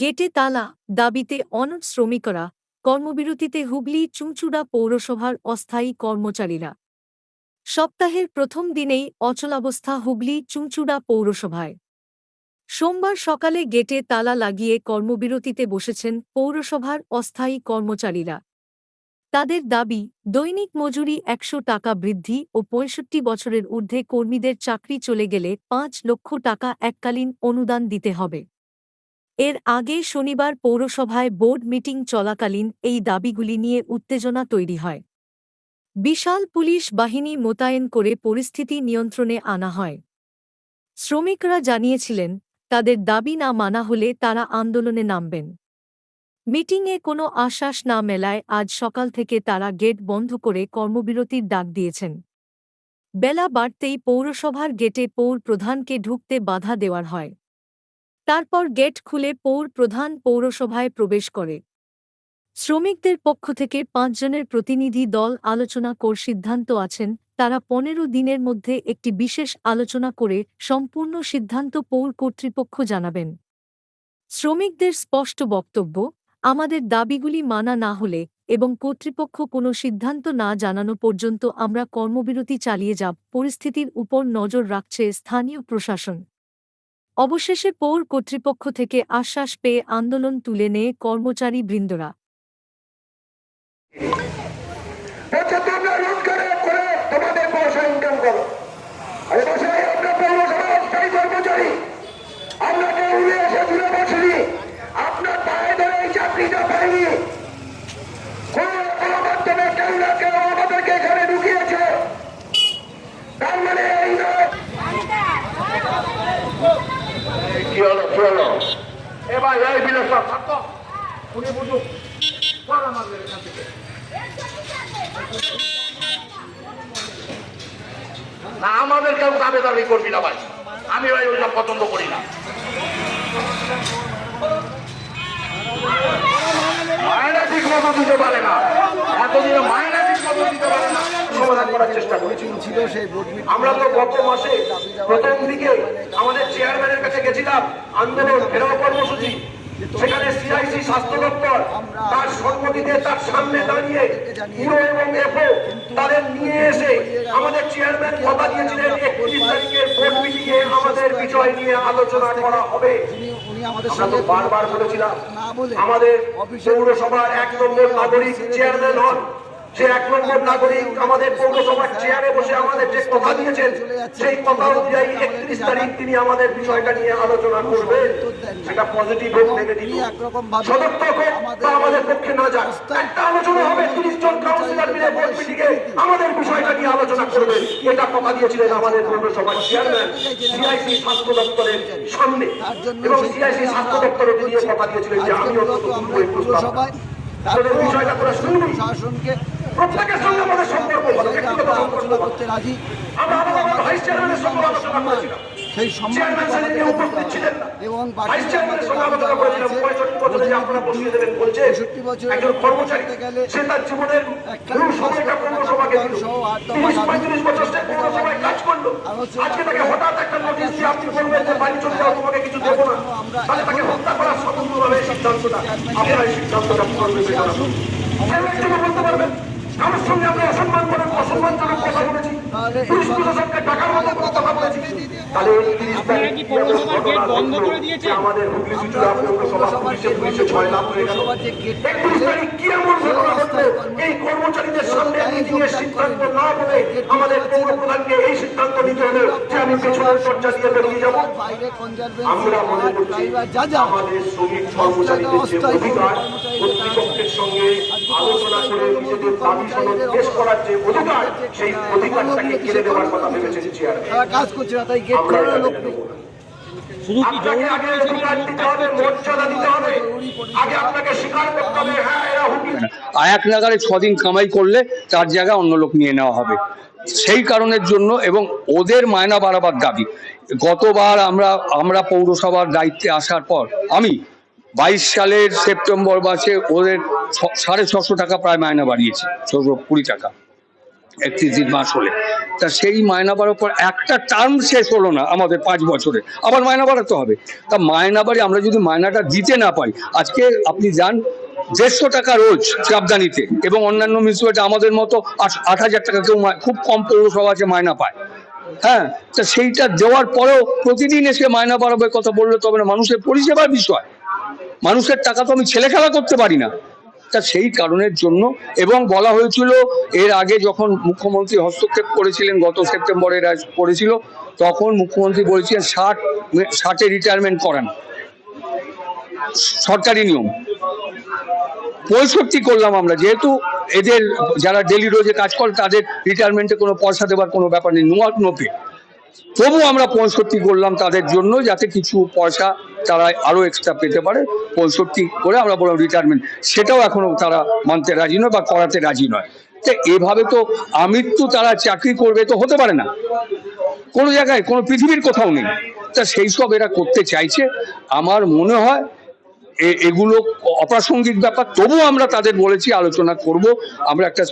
গেটে তালা, দাবিতে অনট শ্রমিকরা, কর্মবিরতিতে হুগলি চুঁচুড়া পৌরসভার অস্থায়ী কর্মচারীরা। সপ্তাহের প্রথম দিনেই অচলাবস্থা হুগলি চুঁচুড়া পৌরসভায়। সোমবার সকালে গেটে তালা লাগিয়ে কর্মবিরতিতে বসেছেন পৌরসভার অস্থায়ী কর্মচারীরা। তাদের দাবি, দৈনিক মজুরি একশো টাকা বৃদ্ধি ও পঁয়ষট্টি বছরের ঊর্ধ্বে কর্মীদের চাকরি চলে গেলে পাঁচ লক্ষ টাকা এককালীন অনুদান দিতে হবে। এর আগে শনিবার পৌরসভায় বোর্ড মিটিং চলাকালীন এই দাবিগুলি নিয়ে উত্তেজনা তৈরি হয়। বিশাল পুলিশ বাহিনী মোতায়েন করে পরিস্থিতি নিয়ন্ত্রণে আনা হয়। শ্রমিকরা জানিয়েছিলেন, তাদের দাবি না মানা হলে তারা আন্দোলনে নামবেন। মিটিংয়ে কোনো আশ্বাস না মেলায় আজ সকাল থেকে তারা গেট বন্ধ করে কর্মবিরতির ডাক দিয়েছেন। বেলা বাড়তেই পৌরসভার গেটে পৌর প্রধানকে ঢুকতে বাধা দেওয়ার হয়। তারপর গেট খুলে পৌর, প্রধান পৌরসভায় প্রবেশ করে। শ্রমিকদের পক্ষ থেকে পাঁচজনের প্রতিনিধি দল আলোচনা কর সিদ্ধান্ত আছেন। তারা পনেরো দিনের মধ্যে একটি বিশেষ আলোচনা করে সম্পূর্ণ সিদ্ধান্ত পৌর কর্তৃপক্ষ জানাবেন। শ্রমিকদের স্পষ্ট বক্তব্য, আমাদের দাবিগুলি মানা না হলে এবং কর্তৃপক্ষ কোনো সিদ্ধান্ত না জানানো পর্যন্ত আমরা কর্মবিরতি চালিয়ে যাব। পরিস্থিতির উপর নজর রাখছে স্থানীয় প্রশাসন। অবশেষে পৌর কর্তৃপক্ষ থেকে আশ্বাস পেয়ে আন্দোলন তুলে নেয় কর্মচারী বৃন্দরা। অস্থায়ী কর্মচারী আমরা কেউ উড়ে এসে দূরে বসিনি আপনার পায়ে ধরে এই চাকরিটা পাইনি কোন কোনো মাধ্যমে কেউ না কেউ আমাদেরকে এখানে ঢুকিয়েছে তার মানে এই নয় আমাদের না, আমাদের কেউ দাবি দাবি করবি না ভাই। আমি ভাই ওইসব পছন্দ করি না। মায়েরা ঠিক মতো দিতে পারে না। এতদিনে মায়েরা আমরা তো গত মাসে প্রথম দিকে আমাদের চেয়ারম্যানের কাছে গেছিলাম, আন্দোলন ফেরাও কর্মসূচি। সেখানে সিআইসি স্বাস্থ্য দপ্তর তার সম্মতিতে তার সামনে দাঁড়িয়ে ইউরো এবং এফও তাদের নিয়ে এসে আমাদের চেয়ারম্যান কথা দিয়েছিলেন, একত্রিশ তারিখের বোর্ড মিটিং এ আমাদের বিষয় নিয়ে আলোচনা করা হবে। আমাদের পৌরসভার এক নম্বর নাগরিক চেয়ারম্যান হন। সে এক নম্বর নাগরিক আমাদের পৌরসভার চেয়ারে বসে আমাদের যে কথা দিয়েছেন, সেই কথা অনুযায়ী একত্রিশ তারিখ তিনি আমাদের বিষয়টা নিয়ে আলোচনা করবেন। সেটা পজিটিভ হোক নেগেটিভ সদর্থক হোক বা আমাদের পক্ষে না যাক। একটা আলোচনা হবে তিরিশ জন কাউন্সিলর মিলে মিটিংয়ে আমাদের বিষয়টা নিয়ে আলোচনা করবেন। এটা কথা দিয়েছিলেন আমাদের পৌরসভার চেয়ারম্যান সিআইসি স্বাস্থ্য দপ্তরের সামনে। তার এবং সিআইসি স্বাস্থ্য দপ্তরের দিয়ে কথা দিয়েছিলেন যে আমি অন্তত বিষয়টা করে। শুনবি শাসনকে প্রত্যেকের সঙ্গে আমাদের সম্পর্ক ভালো ব্যক্তিগত সম্পর্ক করতে রাজি আমরা আমাদের ভাইস চেয়ারম্যানের সঙ্গে আলোচনা করেছিলাম। সেই সম্মান উপস্থিত ছিলেন এবং ভাইস চেয়ারম্যানের সঙ্গে আলোচনা করেছিলাম, আছে, 65 বছরে যে আপনারা বসিয়ে দেবেন বলছে, পঁয়ষট্টি একজন কর্মচারী, সে তার জীবনের পুরো সময়টা পৌরসভাকে দিল। সহ আট দফা 30, দাবি। 35 বছর সে পৌরসভায় কাজ করল। আজকে তাকে হঠাৎ একটা নোটিশ দিয়ে আপনি বলবেন যে বাড়ি চলে যাও, তোমাকে কিছু দেবো না। তাহলে তাকে হত্যা করার স্বতন্ত্রভাবে এই সিদ্ধান্তটা, আপনারা এই সিদ্ধান্তটা একজনও বলতে পারবেন, কারোর সঙ্গে আমরা অসম্মান করে অসম্মানজনক কথা বলেছি। তাহলে এই পুলিশ প্রশাসনকে টাকার মতো কোনো কথা বলেছি তাহলে এই তিরিশ তারিখ কি পৌরসভার গেট বন্ধ করে দিয়েছেন? আমাদের হুগলি চুচুড়া পৌরসভা পুলিশে পুলিশে ছয় লাভ হয়ে গেল পৌরসভার যে গেট একত্রিশ তারিখ কি এমন ঘটনা ঘটলো এই কর্মচারীদের সামনে মিটিং এর সিদ্ধান্ত না বলে আমাদের পৌর প্রধানকে এই সিদ্ধান্ত নিতে হলো যে আমি পেছনের দরজা দিয়ে বেরিয়ে যাব। আমরা মনে করছি ড্রাইভার যা যা আমাদের শ্রমিক কর্মচারীদের যে অধিকার কর্তৃপক্ষের সঙ্গে আলোচনা করে নিজেদের দাবি সনদ পেশ করার যে অধিকার সেই অধিকারটাকে কেড়ে দেওয়ার কথা ভেবেছেন চেয়ারম্যান তারা কাজ করছে না তাই গেট খোলার লোক নেই। শুধু কি আগে অধিকার দিতে হবে মর্যাদা দিতে হবে। আগে আপনাকে স্বীকার করতে হবে হ্যাঁ এরা নাগারে ছদিন কামাই করলে তার জায়গায় অন্য লোক নিয়ে নেওয়া হবে। সেই কারণের জন্য এবং ওদের মায়না বাড়াবার দাবি। গতবার আমরা আমরা পৌরসভার দায়িত্বে আসার পর আমি বাইশ সালের সেপ্টেম্বর মাসে ওদের সাড়ে ছশো টাকা প্রায় মায়না বাড়িয়েছি ছশো কুড়ি টাকা। একত্রিশ মাস হলে। তা সেই মায়না বাড়ার পর একটা টার্ম শেষ হলো না আমাদের পাঁচ বছরে। আবার মায়না বাড়াতে হবে। তা মায়না বাড়ি আমরা যদি মায়নাটা দিতে না পারি, আজকে আপনি যান, দেড়শো টাকা রোজ চাপদানিতে এবং অন্যান্য মিউনিসিপ্যালিটি আমাদের মতো আট- হাজার টাকা কেউ খুব কম পৌরসভা আছে মায়না পায়। হ্যাঁ তা সেইটা দেওয়ার পরেও প্রতিদিন এসে মায়না বাড়াবার কথা বললে তবে না। মানুষের পরিষেবার বিষয়। মানুষের টাকা তো আমি ছেলে খেলা করতে পারি না। তা সেই কারণের জন্য এবং বলা হয়েছিল এর আগে যখন মুখ্যমন্ত্রী হস্তক্ষেপ করেছিলেন, গত সেপ্টেম্বরে করেছিল, তখন মুখ্যমন্ত্রী বলেছিলেন, ষাট ষাটে রিটায়ারমেন্ট করান। সরকারি নিয়ম। পঁয়ষট্টি করলাম আমরা, যেহেতু এদের যারা ডেলি রোজে কাজ করে, তাদের রিটায়ারমেন্টে কোনো পয়সা দেওয়ার কোনো ব্যাপার নেই নোয়া নোপে তবু আমরা পঁয়ষট্টি করলাম তাদের জন্য, যাতে কিছু পয়সা তারা আরও এক্সট্রা পেতে পারে পঁয়ষট্টি করে আমরা বললাম রিটায়ারমেন্ট সেটাও এখনও তারা মানতে রাজি নয় বা করাতে রাজি নয়। তো এভাবে তো আমৃত্যু তারা চাকরি করবে তো হতে পারে না। কোনো জায়গায়, কোনো পৃথিবীর কোথাও নেই। তা সেই সব এরা করতে চাইছে। আমার মনে হয় এগুলো অপ্রাসঙ্গিক ব্যাপার। তবুও আমরা তাদের বলেছি, আলোচনা করব। আমরা একটা